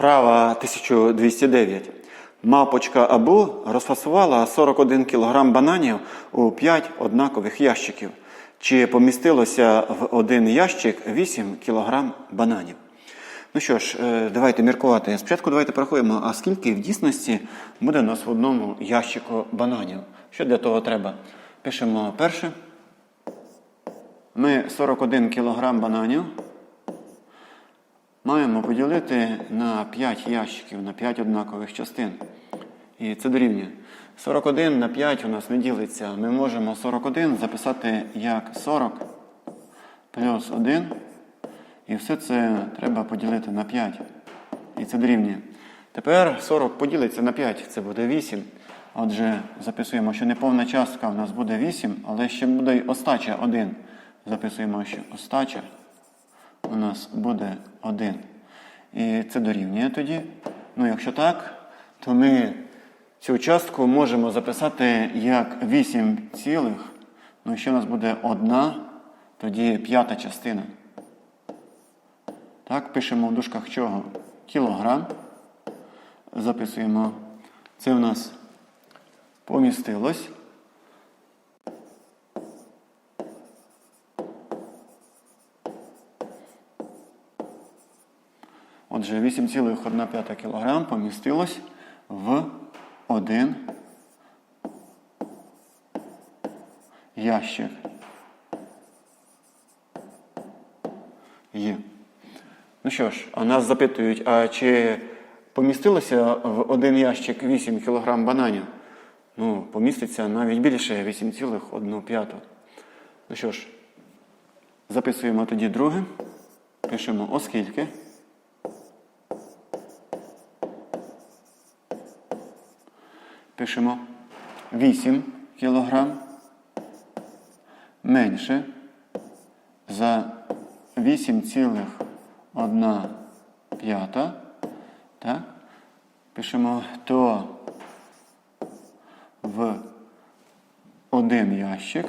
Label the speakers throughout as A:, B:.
A: Вправа 1209. Мавпочка Абу розфасувала 41 кг бананів у 5 однакових ящиків. Чи помістилося в один ящик 8 кг бананів? Ну що ж, е, давайте міркувати. Спочатку давайте порахуємо, а скільки в дійсності буде у нас в одному ящику бананів. Що для того треба? Пишемо перше. Ми 41 кг бананів маємо поділити на 5 ящиків, на 5 однакових частин. І це дорівнює. 41 на 5 у нас не ділиться. Ми можемо 41 записати як 40 плюс 1. І все це треба поділити на 5. І це дорівнює. Тепер 40 поділиться на 5, це буде 8. Отже, записуємо, що неповна частка в нас буде 8, але ще буде остача 1. Записуємо, що остача у нас буде 1. І це дорівнює тоді. Ну, якщо так, то ми цю частку можемо записати як 8 цілих. Ну, ще у нас буде 1, тоді п'ята частина. Так, пишемо в дужках чого? Кілограм. Записуємо. Це в нас помістилось. Отже, 8,1 кг помістилось в один ящик. Є. Ну що ж, а нас запитують, а чи помістилося в один ящик 8 кг бананів? Ну, поміститься навіть більше 8,1. Ну що ж, записуємо тоді друге. Пишемо оскільки. Пишемо 8 кг менше за 8,1 п'ята. Так? Пишемо то в один ящик.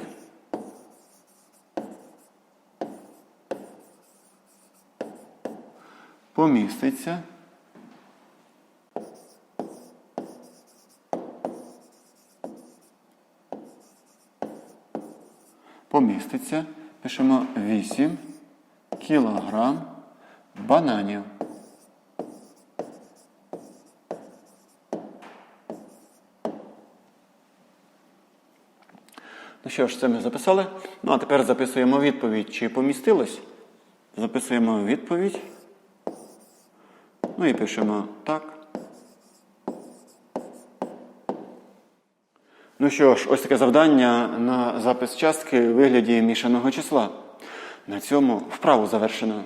A: Поміститься. Поміститься. Пишемо 8 кілограм бананів. Ну що ж, це ми записали. Ну а тепер записуємо відповідь, чи помістилось. Записуємо відповідь. Ну і пишемо так. Ну що ж, ось таке завдання на запис частки у вигляді мішаного числа. На цьому вправу завершено.